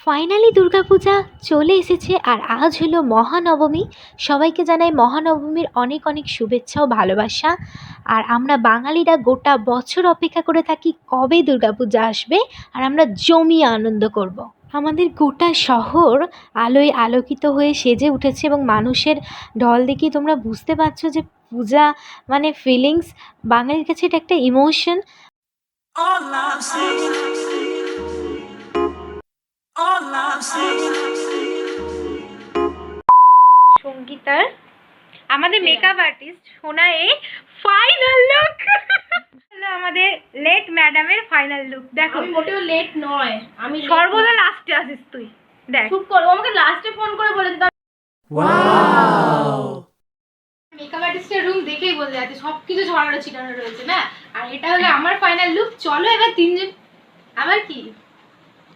Finally Durga Puja চলে এসেছে আর আজ হলো মহানবমী। সবাইকে জানাই মহানবমীর অনেক অনেক শুভেচ্ছা ও ভালোবাসা। আর আমরা বাঙালিরা গোটা বছর অপেক্ষা করে থাকি কবে দুর্গাপূজা আসবে আর আমরা জমিয়ে আনন্দ করব। আমাদের গোটা শহর আলোয় আলোকিত হয়ে সেজে উঠেছে এবং মানুষের ঢল দেখেই তোমরা বুঝতে পারছ যে পূজা মানে ফিলিংস বাঙালির কাছে এটা একটা ইমোশন সঙ্গীতার আমাদের মেকআপ আর্টিস্ট সোনায়ে ফাইনাল লুক হলো আমাদের লেট ম্যাডামের ফাইনাল লুক দেখো আমি মোটেও লেট নয় আমি সর্বদা লাস্টে আসিস তুই। দেখ। চুপ করো আমাকে লাস্টে ফোন করে বলে দিত মেকআপ আর্টিস্টের রুম দেখেই বোঝা যাচ্ছে সব কিছু ছড়ানো ছিটানো রয়েছে না? আর এটা হলো আমার ফাইনাল লুক চলো এবার তিনজন আমার কি?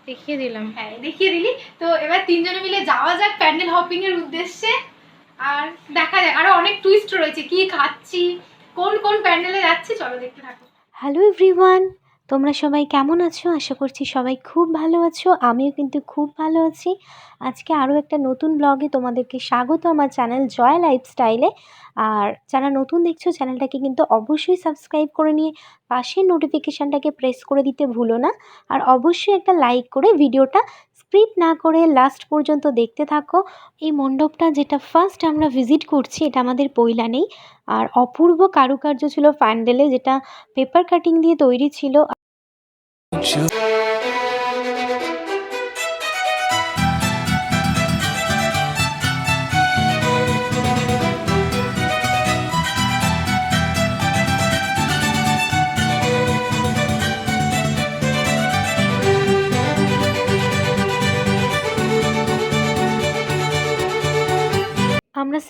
দেখিয়ে দিলাম। হ্যাঁ দেখিয়ে দিলি। তো এবার তিনজনে মিলে যাওয়া যাক প্যান্ডেল হপিং এর উদ্দেশ্যে। আর দেখা যাক আরও অনেক টুইস্ট রয়েছে। কি খাচ্ছি? কোন কোন প্যান্ডেলে যাচ্ছি? চলো দেখতে থাকো। হ্যালো এভরিওয়ান তোমরা সবাই কেমন আছো? আশা করছি সবাই খুব ভালো আছো। আমিও কিন্তু খুব ভালো আছি। আজকে আরও একটা নতুন ব্লগে তোমাদেরকে স্বাগত আমার চ্যানেল জয় লাইফস্টাইলে আর যারা নতুন দেখছ চ্যানেলটাকে কিন্তু অবশ্যই সাবস্ক্রাইব করে নিয়ে পাশের নোটিফিকেশানটাকে প্রেস করে দিতে ভুলো না। আর অবশ্যই একটা লাইক করে ভিডিওটা স্ক্রিপ্ট না করে লাস্ট পর্যন্ত দেখতে থাকো। এই মণ্ডপটা যেটা ফার্স্ট আমরা ভিজিট করছি, এটা আমাদের পৈলা নেই। আর অপূর্ব কারুকার্য ছিল প্যান্ডেলে যেটা পেপার কাটিং দিয়ে তৈরি ছিল। আমরা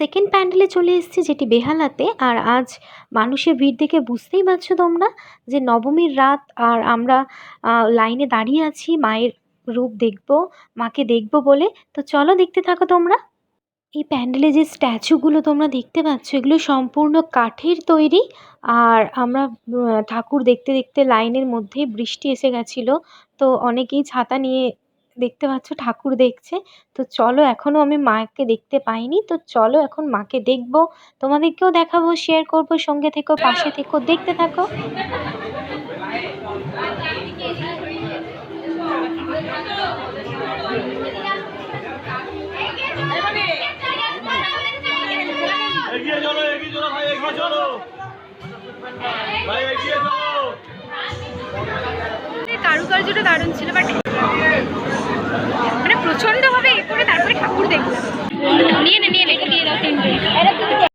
সেকেন্ড প্যান্ডেলে চলে এসেছি, যেটি বেহালাতে। আর আজ মানুষের ভিড় দেখে বুঝতেই পারছ তোমরা যে নবমীর রাত আর আমরা লাইনে দাঁড়িয়ে আছি, মায়ের রূপ দেখব, মাকে দেখব বলে। তো চলো দেখতে থাকো তোমরা। এই প্যান্ডেলে যে স্ট্যাচুগুলো তোমরা দেখতে পাচ্ছ, এগুলো সম্পূর্ণ কাঠের তৈরি। আর আমরা ঠাকুর দেখতে দেখতে লাইনের মধ্যেই বৃষ্টি এসে গেছিল। তো অনেকেই ছাতা নিয়ে দেখতে পাচ্ছ ঠাকুর দেখছে। তো চলো এখনও আমি মাকে দেখতে পাইনি। তো চলো এখন মাকে দেখব। তোমাদেরকেও দেখাবো শেয়ার করব সঙ্গে থেকো পাশে থেকো দেখতে থাকো। এগিয়ে চলো এগিয়ে চলো ভাই এগিয়ে চলো। ভাই এগিয়ে চলো। কারুকার্যটা দারুণ ছিল বাট প্রচণ্ড ভাবে এ করে তারপরে ঠাকুর দেখলাম। নিয়ে নে নিয়ে নে এটা দিয়ে দাও তিনটে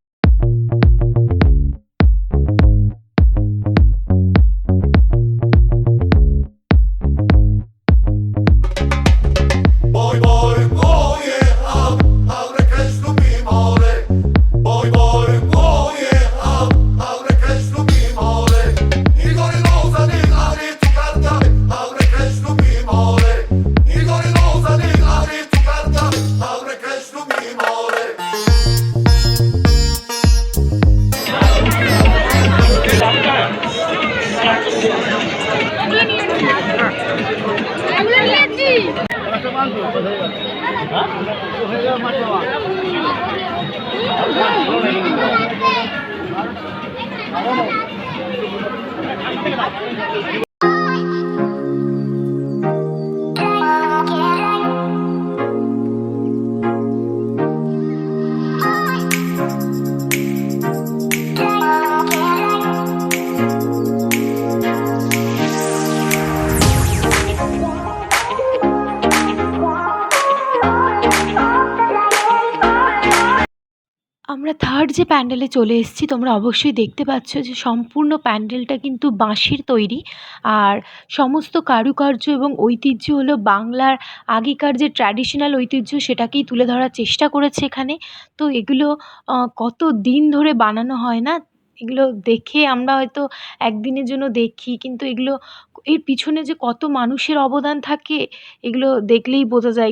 何だ? যে প্যান্ডেলে চলে এসেছি, তোমরা অবশ্যই দেখতে পাচ্ছ যে সম্পূর্ণ প্যান্ডেলটা কিন্তু বাঁশের তৈরি। আর সমস্ত কারুকার্য এবং ঐতিহ্য হলো বাংলার আগেকার যে ট্র্যাডিশনাল ঐতিহ্য সেটাকেই তুলে ধরার চেষ্টা করেছে এখানে। তো এগুলো কত দিন ধরে বানানো হয় না? এগুলো দেখে আমরা হয়তো একদিনের জন্য দেখি, কিন্তু এগুলো, এর পিছনে যে কত মানুষের অবদান থাকে, এগুলো দেখলেই বোঝা যায়।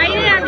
এখানে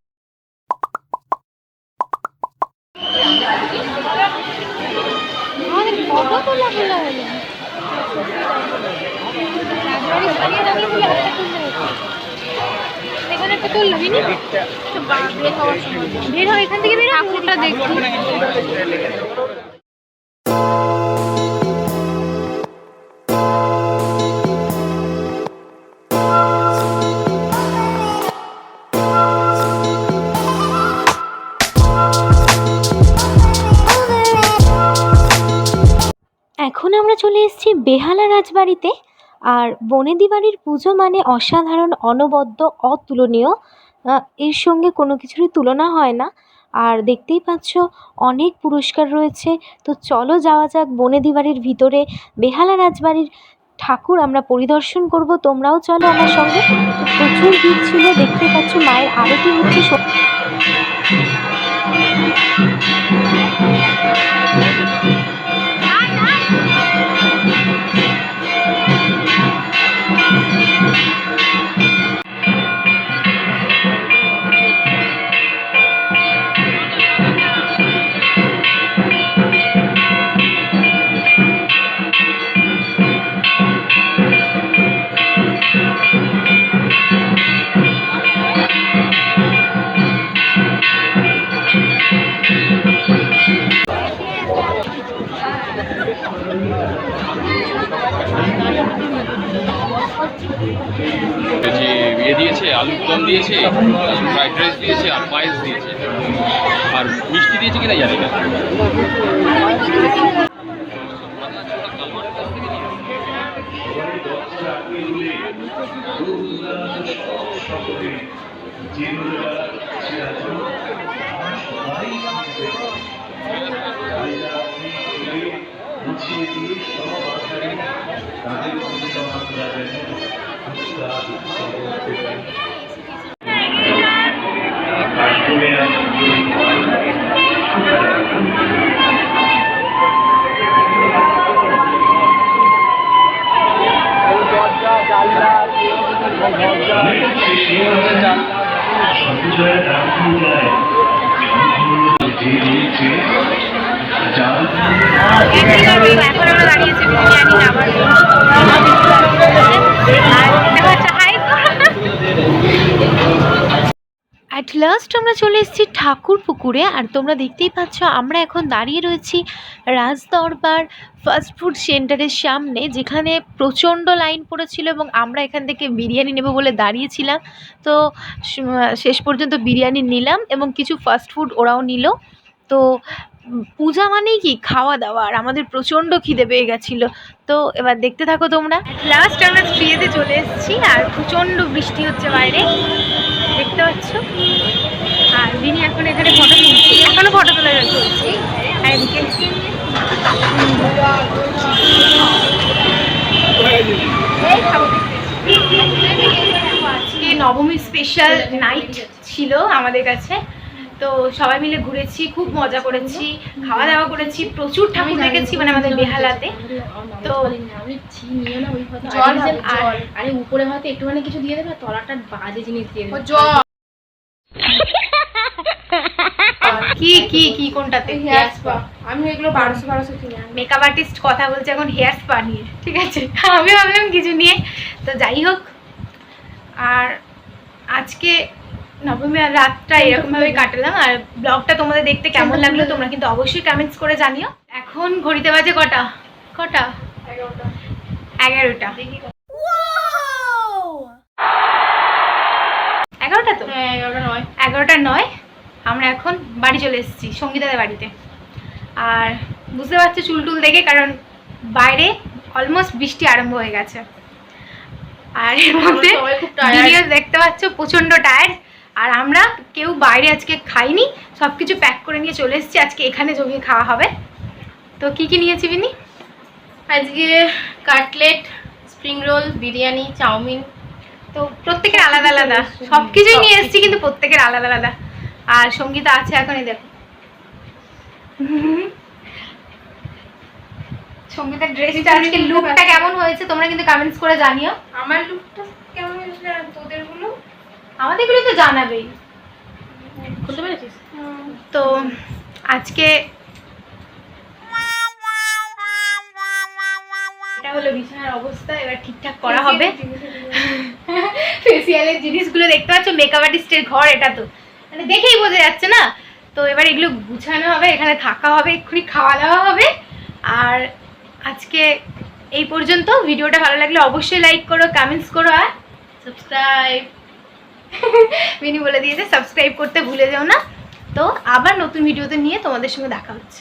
তুললো জানি বের হয় এখান থেকে বের ঠাকুরটা দেখি। এখন আমরা চলে এসেছি বেহালা রাজবাড়িতে। আর বনেদি বাড়ির পুজো মানে অসাধারণ, অনবদ্য, অতুলনীয়। এর সঙ্গে কোনো কিছুরই তুলনা হয় না। আর দেখতেই পাচ্ছ, অনেক পুরস্কার রয়েছে। তো চলো যাওয়া যাক বনেদি বাড়ির ভিতরে। বেহালা রাজবাড়ির ঠাকুর আমরা পরিদর্শন করব। তোমরাও চলো আমার সঙ্গে। প্রচুর ভিড় ছিল, দেখতে পাচ্ছ মায়ের আরতি হচ্ছে যে ইয়ে দিয়েছে, আলুর দম দিয়েছে, ফ্রাইড রাইস দিয়েছে, আর পায়েস দিয়েছে। আর মিষ্টি দিয়েছে কিনা জানি না। এখন আমরা দাঁড়িয়েছি বিরিয়ানি খাবার জন্য আর দেখা যাচ্ছে হাই অ্যাট লাস্ট আমরা চলে এসেছি ঠাকুর পুকুরে, আর তোমরা দেখতেই পাচ্ছ আমরা এখন দাঁড়িয়ে রয়েছি রাজদরবার ফাস্ট ফুড সেন্টারের সামনে, যেখানে প্রচণ্ড লাইন পড়েছিল এবং আমরা এখান থেকে বিরিয়ানি নেব বলে দাঁড়িয়েছিলাম। তো শেষ পর্যন্ত বিরিয়ানি নিলাম এবং কিছু ফাস্ট ফুড ওরাও নিল। তো, পূজা মানেই কি? খাওয়া দাওয়া, আর আমাদের প্রচণ্ড খিদে পেয়ে গেছিল। তো, এবার দেখতে থাকো তোমরা। লাস্ট আমরা স্ত্রীতে চলে এসেছি, আর প্রচণ্ড বৃষ্টি হচ্ছে বাইরে। দেখতে পাচ্ছ? আর দিনি এখন এখানে ফটো তুলছি এখনও ফটো তোলা চলছে। আর এদিকে আজকে নবমী স্পেশাল নাইট ছিল আমাদের কাছে। তো সবাই মিলে ঘুরেছি খুব মজা করেছি খাওয়া দাওয়া করেছি প্রচুর ঠাকুর দেখেছি মানে আমাদের বেহালাতে। তো জল আর- আরে উপরে হয়তো একটুখানি কিছু দিয়ে দেবে তলাটা বাজে জিনিস দিয়ে দেবে। জল। কি কি কি কোনটাতে? হেয়ার স্পা আমি এগুলো বারোশো বারোশো কিনে আনি। মেকআপ আর্টিস্ট কথা বলছে এখন হেয়ার স্পা নিয়ে ঠিক আছে? আমি ভাবলাম কিছু নিয়ে। তো যাই হোক আর আজকে নবমী আর রাতটা এরকমভাবে কাটালাম আর ব্লগটা তোমাদের দেখতে কেমন লাগল তোমরা কিন্তু অবশ্যই কমেন্টস করে জানিও। এখন ঘড়িতে বাজে কটা? কটা? এগারোটা। এগারোটা তো? হ্যাঁ এগারোটা নয়। এগারোটা নয়? আমরা এখন বাড়ি চলে এসেছি সঙ্গীতাদের বাড়িতে। আর বুঝতে পারছ চুল টুল দেখে কারণ বাইরে অলমোস্ট বৃষ্টি আরম্ভ হয়ে গেছে। আর এর মধ্যে ভিডিও দেখতে পাচ্ছ প্রচণ্ড টায়ার্ড আর আমরা কেউ বাইরে আজকে খাইনি সব কিছু প্যাক করে নিয়ে চলে এসেছি। আজকে এখানে জমিয়ে খাওয়া হবে। তো কি কি নিয়েছি বিনি? আজকে cutlet spring roll biryani chowmein. তো প্রত্যেকের আলাদা আলাদা। সব কিছুই নিয়ে এসেছি কিন্তু প্রত্যেকের আলাদা আলাদা। আর সঙ্গীতা আছে এখন এই দেখো। সঙ্গীতার ড্রেসটা আজকে লুকটা কেমন হয়েছে তোমরা কিন্তু কমেন্টস করে জানিও। আমার লুকটা কেমন হয়েছে আর তোদেরগুলো আমাদেরগুলো তো জানাবেই। পেরেছিস? তো আজকে এটা হলো বিছানার অবস্থা এবার ঠিকঠাক করা হবে। ফেসিয়ালের জিনিসগুলো দেখতে পাচ্ছ মেকআপ আর্টিস্টের ঘর এটা তো। মানে দেখেই বোঝা যাচ্ছে না। তো এবার এগুলো গুছানো হবে, এখানে থাকা হবে, এক্ষুনি খাওয়া দাওয়া হবে। আর আজকে এই পর্যন্ত। ভিডিওটা ভালো লাগলে অবশ্যই লাইক করো কমেন্টস করো, আর সাবস্ক্রাইব মিনি বলে দিয়েছে সাবস্ক্রাইব করতে ভুলে যেও না। তো আবার নতুন ভিডিওতে নিয়ে তোমাদের সঙ্গে দেখা হচ্ছে।